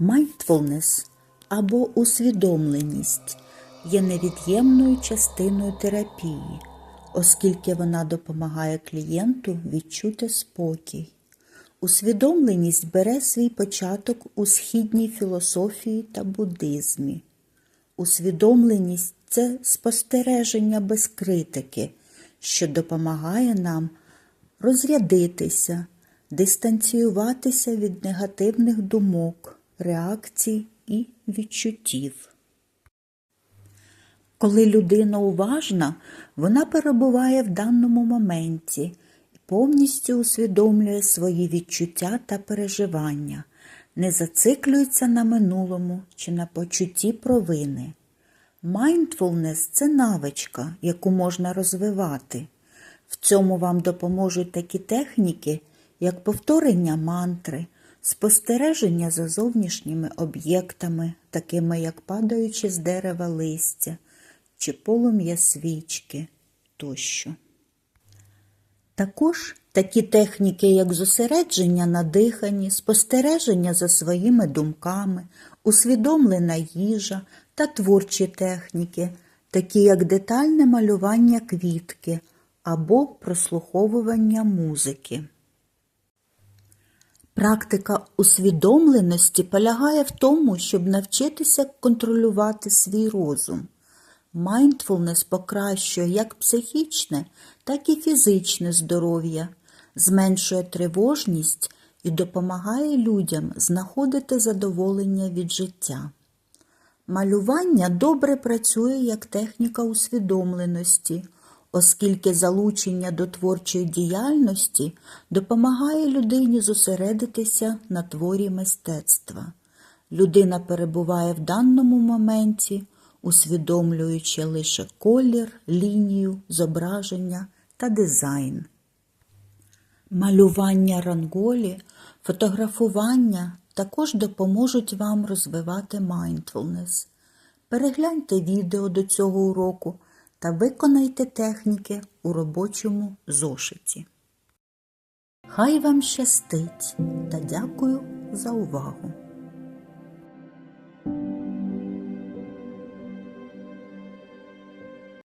Mindfulness або усвідомленість є невід'ємною частиною терапії, оскільки вона допомагає клієнту відчути спокій. Усвідомленість бере свій початок у східній філософії та буддизмі. Усвідомленість це спостереження без критики, що допомагає нам розрядитися, дистанціюватися від негативних думок, реакцій і відчуттів. Коли людина уважна, вона перебуває в даному моменті і повністю усвідомлює свої відчуття та переживання, не зациклюється на минулому чи на почутті провини. Mindfulness – це навичка, яку можна розвивати. В цьому вам допоможуть такі техніки, як повторення мантри, спостереження за зовнішніми об'єктами, такими як падаючи з дерева листя чи полум'я свічки тощо. Також такі техніки, як зосередження на диханні, спостереження за своїми думками, усвідомлена їжа та творчі техніки, такі як детальне малювання квітки або прослуховування музики. Практика усвідомленості полягає в тому, щоб навчитися контролювати свій розум. Mindfulness покращує як психічне, так і фізичне здоров'я, зменшує тривожність і допомагає людям знаходити задоволення від життя. Малювання добре працює як техніка усвідомленості, оскільки залучення до творчої діяльності допомагає людині зосередитися на творі мистецтва. Людина перебуває в даному моменті, усвідомлюючи лише колір, лінію, зображення та дизайн. Малювання ранголі, фотографування також допоможуть вам розвивати mindfulness. Перегляньте відео до цього уроку та виконайте техніки у робочому зошиті. Хай вам щастить та дякую за увагу!